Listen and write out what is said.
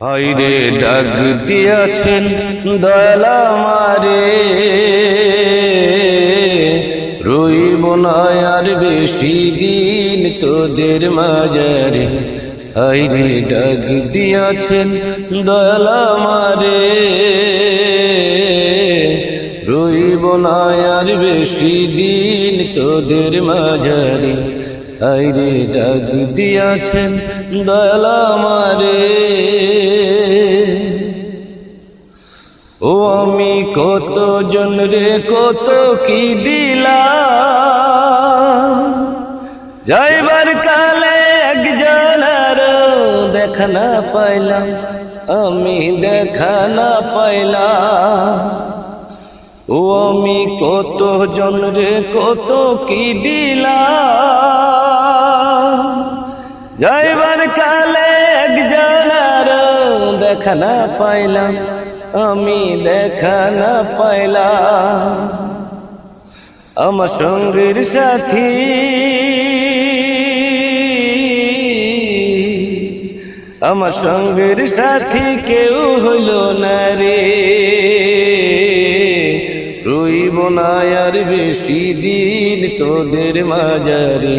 হাইরে ডাক দিয়াছেন দয়ালা মারে রইব না আর বেশি দিন তোদের মাজারে হাইরে ডাক দিয়াছেন দয়ালা মারে রইব না আর বেশি দিন তোদের মাজারে আইরে ডাক দিয়াছেন দয়ালা মারে ও আমি কত জন রে, কত কি দিলা যাইবার কালে এক আরও দেখা না পাইলাম, আমি দেখা না পাইলাম। ও আমি কত জন রে, কত কি দিলাম? যাইবার কালে একজন আরও দেখা না পাইলাম, আমি দেখা না পাইলাম। আমার সঙ্গীর সাথী আমার সঙ্গের সাথী কেউ হইল না রে। রইব না আর বেশি দিন তোদের মাজারে